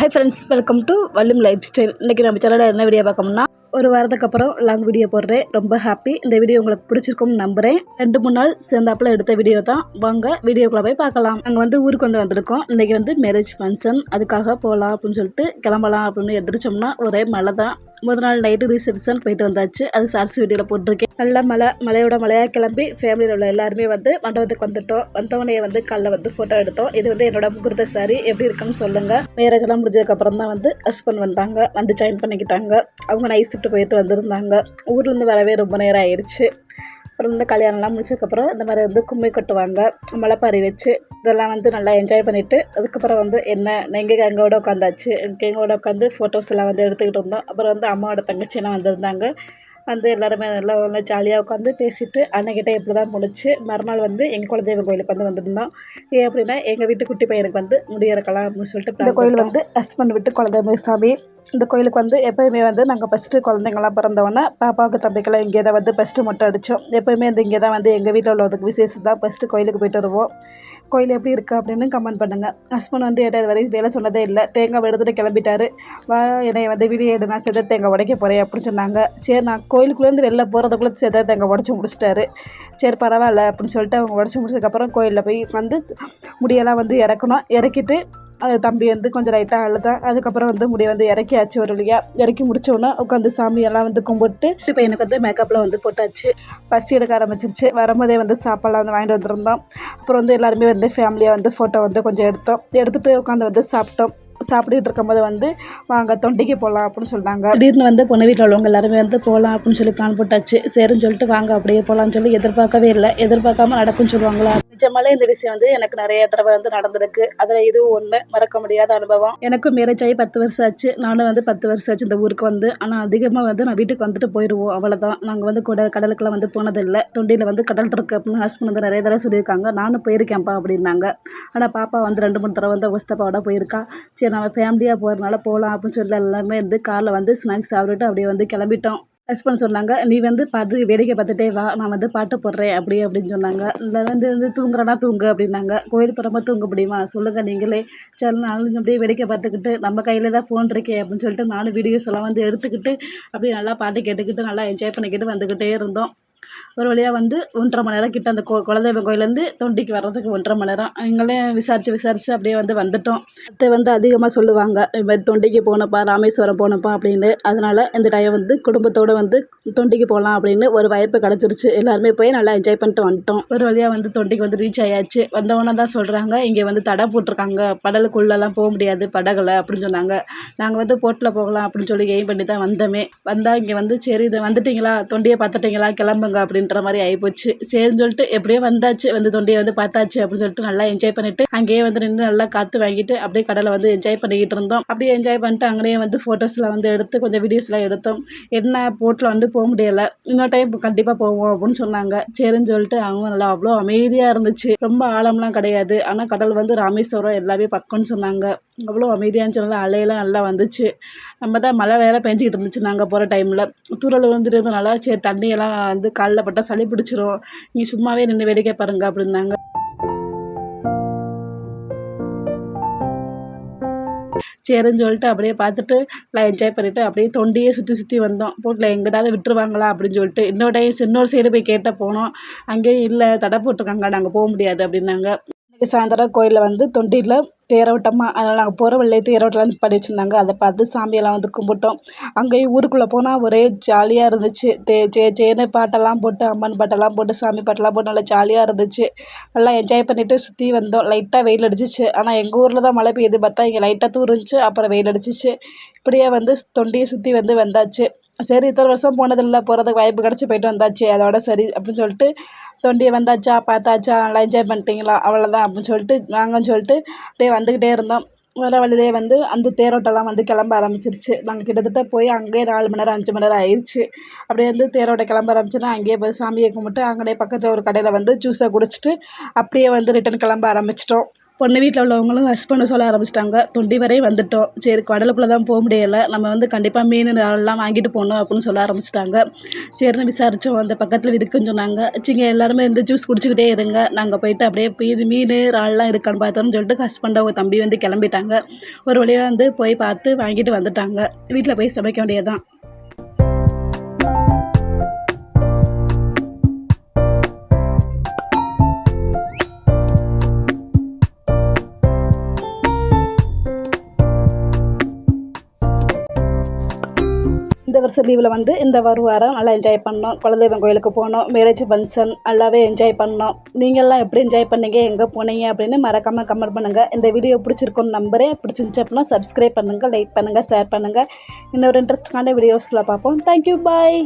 High friends welcome to வல்லும் life style இன்றைக்கி நம்ம சேனலில் என்ன வீடியோ பார்க்கணும்னா ஒரு வாரத்துக்கு அப்புறம் லாங் வீடியோ போடுறேன். ரொம்ப ஹாப்பி இந்த வீடியோ உங்களுக்கு பிடிச்சிருக்கும்னு நம்புகிறேன் ரெண்டு மூணு நாள் சேர்ந்தாப்புல எடுத்த வீடியோ தான். வாங்க வீடியோக்குள்ளே போய் பார்க்கலாம். அங்கே வந்து ஊருக்கு வந்து வந்திருக்கோம். இன்றைக்கி வந்து மேரேஜ் ஃபங்க்ஷன் அதுக்காக போகலாம் அப்படின்னு சொல்லிட்டு கிளம்பலாம் அப்படின்னு எதிர்த்தோம்னா ஒரே மழை தான் முதல் நாள் நைட்டு ரிசப்ஷன் போயிட்டு வந்தாச்சு. அது சார்ஸ் வீடியோவில் போட்டிருக்கேன். நல்ல மழை மழையோட மழையாக கிளம்பி ஃபேமிலியில் உள்ள எல்லாருமே வந்து மண்டபத்துக்கு வந்துட்டோம். வந்தவனையே வந்து காலைல வந்து ஃபோட்டோ எடுத்தோம். இது வந்து என்னோட முகூர்த்த சாரி எப்படி இருக்குன்னு சொல்லுங்கள் மேரேஜ் எல்லாம் முடிஞ்சதுக்கப்புறம் தான் வந்து ஹஸ்பண்ட் வந்தாங்க. வந்து ஜாயின் பண்ணிக்கிட்டாங்க. அவங்க நைட் ஷிஃப்ட் போயிட்டு வந்திருந்தாங்க. ஊர்லேருந்து வரவே ரொம்ப நேரம் ஆயிடுச்சு. அப்புறம் வந்து கல்யாணம்லாம் முடிச்சதுக்கப்புறம் இந்த மாதிரி வந்து கும்மி கட்டுவாங்க முளைப்பாரி வச்சு இதெல்லாம் வந்து நல்லா என்ஜாய் பண்ணிவிட்டு அதுக்கப்புறம் வந்து என்ன எங்கள் எங்களோட உட்காந்தாச்சு எங்களோட உட்காந்து ஃபோட்டோஸ் எல்லாம் வந்து எடுத்துக்கிட்டு இருந்தோம் அப்புறம் வந்து அம்மாவோட தங்கச்சியெல்லாம் வந்திருந்தாங்க. வந்து எல்லாருமே நல்லா நல்லா ஜாலியாக உட்காந்து பேசிட்டு அன்னைக்கிட்ட இப்படி தான் முடிச்சு மறுநாள் வந்து எங்கள் குலதெய்வம் கோயிலுக்கு வந்து வந்திருந்தோம். ஏன் அப்படின்னா எங்கள் வீட்டு குட்டி பையனுக்கு வந்து முடியிறக்கலாம் அப்படின்னு சொல்லிட்டு இந்த கோயில் வந்து ஹஸ்பண்ட் விட்டு குலதெய்வம் சாமி இந்த கோயிலுக்கு வந்து எப்போயுமே வந்து நாங்கள் ஃபஸ்ட்டு குழந்தைங்களாம் பிறந்தவொன்னே பாப்பாவுக்கு தம்பிக்கெல்லாம் இங்கே தான் வந்து ஃபஸ்ட்டு மொட்டை அடித்தோம் எப்போயுமே வந்து இங்கே தான் வந்து எங்கள் வீட்டில் உள்ளதுக்கு விசேஷம் தான் ஃபஸ்ட்டு கோயிலுக்கு போயிட்டு வருவோம். கோயில் எப்படி இருக்குது அப்படின்னு கமெண்ட் பண்ணுங்கள் ஹஸ்பண்ட் வந்து என்கிட்ட வரைக்கும் வேலை சொன்னதே இல்லை. தேங்காய் எடுத்துகிட்டு கிளம்பிட்டாரு. வா என்னை வந்து வீடியோ எடு நான் செத தேங்காய் உடைக்க போகிறேன் அப்படின்னு சொன்னாங்க. சரி நான் கோயிலுக்குள்ளேருந்து வெளில போகிறதுக்குள்ளே செத தேங்காய் உடச்சி முடிச்சிட்டாரு. சரி பரவாயில்ல அப்படின்னு சொல்லிட்டு அவங்க உடச்சி முடிச்சதுக்கப்புறம் கோயிலில் போய் வந்து முடியெல்லாம் வந்து இறக்கணும். இறக்கிட்டு அது தம்பி வந்து கொஞ்சம் லைட்டாக அழுதான் அதுக்கப்புறம் வந்து முடியை வந்து இறக்கியாச்சு ஒரு வழியாக இறக்கி முடிச்சோன்னே உட்காந்து சாமியெல்லாம் வந்து கும்பிட்டு இப்போ எனக்கு வந்து மேக்கப்பில் வந்து போட்டாச்சு. பசி எடுக்க ஆரம்பிச்சிருச்சு. வரும்போதே வந்து சாப்பாடெலாம் வந்து வாங்கிட்டு வந்திருந்தோம். அப்புறம் வந்து எல்லாருமே வந்து ஃபேமிலியாக வந்து ஃபோட்டோ வந்து கொஞ்சம் எடுத்தோம். எடுத்துகிட்டு உட்காந்து வந்து சாப்பிட்டோம். சாப்பிட்டுட்டு இருக்கும்போது வந்து வாங்க தொண்டிக்கு போகலாம் அப்படின்னு சொன்னாங்க திடீர்னு வந்து பொண்ணு வீட்டில் உள்ளவங்க எல்லாருமே வந்து போகலாம் அப்படின்னு சொல்லி பிளான் போட்டாச்சு. சரின்னு சொல்லிட்டு வாங்க அப்படியே போகலான்னு சொல்லி எதிர்பார்க்கவே இல்லை. எதிர்பார்க்காம நடக்கும்னு சொல்லுவாங்களா? நிஜமாலே இந்த விஷயம் வந்து எனக்கு நிறைய தடவை வந்து நடந்திருக்கு. அதில் இதுவும் ஒன்று மறக்க முடியாத அனுபவம். எனக்கும் மேரேஜ் ஆகி பத்து வருஷம் ஆச்சு. நானும் வந்து பத்து வருஷம் ஆச்சு இந்த ஊருக்கு வந்து. ஆனால் அதிகமாக வந்து நான் வீட்டுக்கு வந்துட்டு போயிடுவோம் அவ்வளோதான் நாங்கள் வந்து கூட கடலுக்குலாம் வந்து போனதில்லை. தொண்டியில் வந்து கடல் இருக்குது அப்படின்னு ஹஸ்பண்ட் வந்து நிறைய தடவை சொல்லியிருக்காங்க. நானும் போயிருக்கேன்ப்பா அப்படின்னாங்க. ஆனால் பாப்பா வந்து ரெண்டு மூணு தடவை வந்து ஒஸ்தப்பாவோட போயிருக்கா. சரி நம்ம ஃபேமிலியாக போகிறதுனால போகலாம் அப்படின்னு சொல்லி எல்லாமே வந்து காரில் வந்து ஸ்நாக்ஸ் சாப்பிட்டுட்டு அப்படியே வந்து கிளம்பிட்டோம். ஹஸ்பண்ட் சொன்னாங்க நீ வந்து பார்த்து வேடிக்கை பார்த்துட்டே வா நான் வந்து பாட்டு போடுறேன் அப்படி அப்படின்னு சொன்னாங்க. இல்லை வந்து வந்து தூங்குறனா தூங்கு அப்படின்னாங்க. கோயில் புறமா தூங்க முடியுமா? சொல்லுங்கள் நீங்களே. சரி நானும் அப்படியே வேடிக்கை பார்த்துக்கிட்டு நம்ம கையில் தான் ஃபோன் இருக்கே அப்படின்னு சொல்லிட்டு நானும் வீடியோஸ் எல்லாம் வந்து எடுத்துக்கிட்டு அப்படியே நல்லா பாட்டு கேட்டுக்கிட்டு நல்லா என்ஜாய் பண்ணிக்கிட்டு வந்துக்கிட்டே இருந்தோம். ஒரு வழியாக வந்து ஒன்றரை மணி நேரம் கிட்ட அந்த கோ குலதெய்வம் கோயிலேருந்து தொண்டிக்கு வர்றதுக்கு ஒன்றரை மணி நேரம். எங்களே விசாரித்து விசாரித்து அப்படியே வந்து வந்துட்டோம். அத்தை வந்து அதிகமாக சொல்லுவாங்க இது மாதிரி தொண்டிக்கு போனப்பா ராமேஸ்வரம் போனப்பா அப்படின்னு. அதனால் இந்த டைம் வந்து குடும்பத்தோடு வந்து தொண்டிக்கு போகலாம் அப்படின்னு ஒரு வாய்ப்பு கிடச்சிருச்சு. எல்லாருமே போய் நல்லா என்ஜாய் பண்ணிட்டு வந்துட்டோம். ஒரு வழியாக வந்து தொண்டிக்கு வந்து ரீச் ஆயாச்சு. வந்தவொன்னே தான் சொல்கிறாங்க இங்கே வந்து தடை போட்டிருக்காங்க. படலுக்குள்ளெல்லாம் போக முடியாது படகுல அப்படின்னு சொன்னாங்க. நாங்கள் வந்து போட்டில் போகலாம் அப்படின்னு சொல்லி எய்ம் பண்ணி தான் வந்தோமே. வந்தால் இங்கே வந்து சரி இதை வந்துட்டிங்களா? தொண்டியை பார்த்துட்டிங்களா? கிளம்புங்க. அப்படின்ற மாதிரி ஆகிப்போச்சு சரின்னு சொல்லிட்டு எப்படியோ வந்தாச்சு. வந்து தொண்டையை வந்து பார்த்தாச்சு அப்படின்னு சொல்லிட்டு நல்லா என்ஜாய் பண்ணிட்டு அங்கேயே வந்து நின்று நல்லா காற்று வாங்கிட்டு அப்படியே கடலை வந்து என்ஜாய் பண்ணிக்கிட்டு இருந்தோம். அப்படியே என்ஜாய் பண்ணிட்டு அங்கேயே வந்து ஃபோட்டோஸ்லாம் வந்து எடுத்து கொஞ்சம் வீடியோஸ்லாம் எடுத்தோம். என்ன போட்டில் வந்து போக முடியலை. இன்னொரு டைம் கண்டிப்பாக போவோம் அப்படின்னு சொன்னாங்க. சரின்னு சொல்லிட்டு அவங்க நல்லா அவ்வளோ அமைதியாக இருந்துச்சு. ரொம்ப ஆழம்லாம் கிடையாது. ஆனால் கடல் வந்து ராமேஸ்வரம் எல்லாமே பக்கம்னு சொன்னாங்க. அவ்வளோ அமைதியாக இருந்துச்சு. நல்லா அலையெல்லாம் நல்லா வந்துச்சு. நம்ம தான் மழை வேற பெஞ்சிக்கிட்டு இருந்துச்சு நாங்கள் போகிற டைமில் தூரல் வந்துட்டு சரி தண்ணியெல்லாம் வந்து காலில் பட்டால் சளி பிடிச்சிரும். நீ சும்மாவே நின்று வேடிக்கை பாருங்க அப்படின்னாங்க. சரின்னு சொல்லிட்டு அப்படியே பார்த்துட்டு எல்லாம் என்ஜாய் பண்ணிவிட்டு அப்படியே தொண்டியே சுற்றி சுற்றி வந்தோம். போட்டில் எங்கிட்டாவது விட்டுருவாங்களா அப்படின்னு சொல்லிட்டு இன்னொரு டைம் இன்னொரு சைடு போய் கேட்ட போனோம். அங்கேயும் இல்லை தடை போட்டிருக்காங்க நாங்கள் போக முடியாது அப்படின்னாங்க. சாயந்தரம் கோயிலில் வந்து தொண்டியில் தேரோட்டமாக அதனால் நாங்கள் போகிற வழியிலே தேரோட்டம்லாம் பண்ணி வச்சுருந்தாங்க. அதை பார்த்து சாமியெல்லாம் வந்து கும்பிட்டோம். அங்கேயும் ஊருக்குள்ளே போனால் ஒரே ஜாலியாக இருந்துச்சு. தே சே சேன்னு பாட்டெல்லாம் போட்டு அம்மன் பாட்டெல்லாம் போட்டு சாமி பாட்டெல்லாம் போட்டு நல்லா ஜாலியாக இருந்துச்சு. நல்லா என்ஜாய் பண்ணிவிட்டு சுற்றி வந்தோம். லைட்டாக வெயில் அடிச்சிச்சு. ஆனால் எங்கள் ஊரில் தான் மழை பெய்யுது பார்த்தா இங்கே லைட்டாக தூருந்துச்சு அப்புறம் வெயில் அடிச்சிச்சு. இப்படியே வந்து தொண்டியை சுற்றி வந்து வந்தாச்சு. சரி இத்தனை வருஷம் போனதில்லை போகிறதுக்கு வாய்ப்பு கிடச்சி போயிட்டு வந்தாச்சு அதோட சரி அப்படின்னு சொல்லிட்டு தொண்டியை வந்தாச்சா பார்த்தாச்சா நல்லா என்ஜாய் பண்ணிட்டீங்களா அவ்வளோதான் அப்படின்னு சொல்லிட்டு வாங்கன்னு சொல்லிட்டு அப்படியே வந்துக்கிட்டே இருந்தோம். வர வழியிலே வந்து அந்த தேரோட்டம்லாம் வந்து கிளம்ப ஆரம்பிச்சிருச்சு. நாங்கள் கிட்டத்தட்ட போய் அங்கேயே நாலு மணி நேரம் அஞ்சு மணி நேரம் ஆயிடுச்சு அப்படியே வந்து தேரோட்டம் கிளம்ப ஆரம்பிச்சோன்னா அங்கேயே போய் சாமியை கும்பிட்டு அங்கேயே பக்கத்தில் ஒரு கடையில் வந்து ஜூஸை குடிச்சிட்டு அப்படியே வந்து ரிட்டன் கிளம்ப ஆரம்பிச்சிட்டோம். பொண்ணு வீட்டில் உள்ளவங்களும் ஹஸ்பண்டை சொல்ல ஆரம்பிச்சிட்டாங்க. தொண்டி வரையும் வந்துட்டோம். சரி கடலுக்குள்ளே தான் போக முடியலை. நம்ம வந்து கண்டிப்பாக மீன் எல்லாம் வாங்கிட்டு போகணும் அப்படின்னு சொல்ல ஆரம்பிச்சிட்டாங்க. சரின்னு விசாரித்தோம் அந்த பக்கத்தில் இருக்குன்னு சொன்னாங்க. சிங்க எல்லாருமே இந்த ஜூஸ் குடிச்சிக்கிட்டே இருங்க. நாங்கள் போயிட்டு அப்படியே இது மீன் இறால்லாம் இருக்கான்னு பார்த்தோம்னு சொல்லிட்டு ஹஸ்பண்டை அவங்க தம்பி வந்து கிளம்பிட்டாங்க. ஒரு வழியாக வந்து போய் பார்த்து வாங்கிட்டு வந்துட்டாங்க. வீட்டில் போய் சமைக்க வேண்டியதுதான். இந்த வருஷம் லீவில் வந்து இந்த ஒரு வாரம் நல்லா என்ஜாய் பண்ணோம். குலதெய்வம் கோயிலுக்கு போனோம். மேரேஜ் ஃபங்க்ஷன் நல்லாவே என்ஜாய் பண்ணோம். நீங்கள்லாம் எப்படி என்ஜாய் பண்ணீங்க? எங்கே போனீங்க? அப்படின்னு மறக்காமல் கமெண்ட் பண்ணுங்கள் இந்த வீடியோ பிடிச்சிருக்குன்னு நம்பரே பிடிச்சிருந்துச்சு அப்படின்னா சப்ஸ்கிரைப் பண்ணுங்கள் லைக் பண்ணுங்கள் ஷேர் பண்ணுங்கள் இன்னொரு இன்ட்ரெஸ்டிங்கான வீடியோஸில் பார்ப்போம். Thank you bye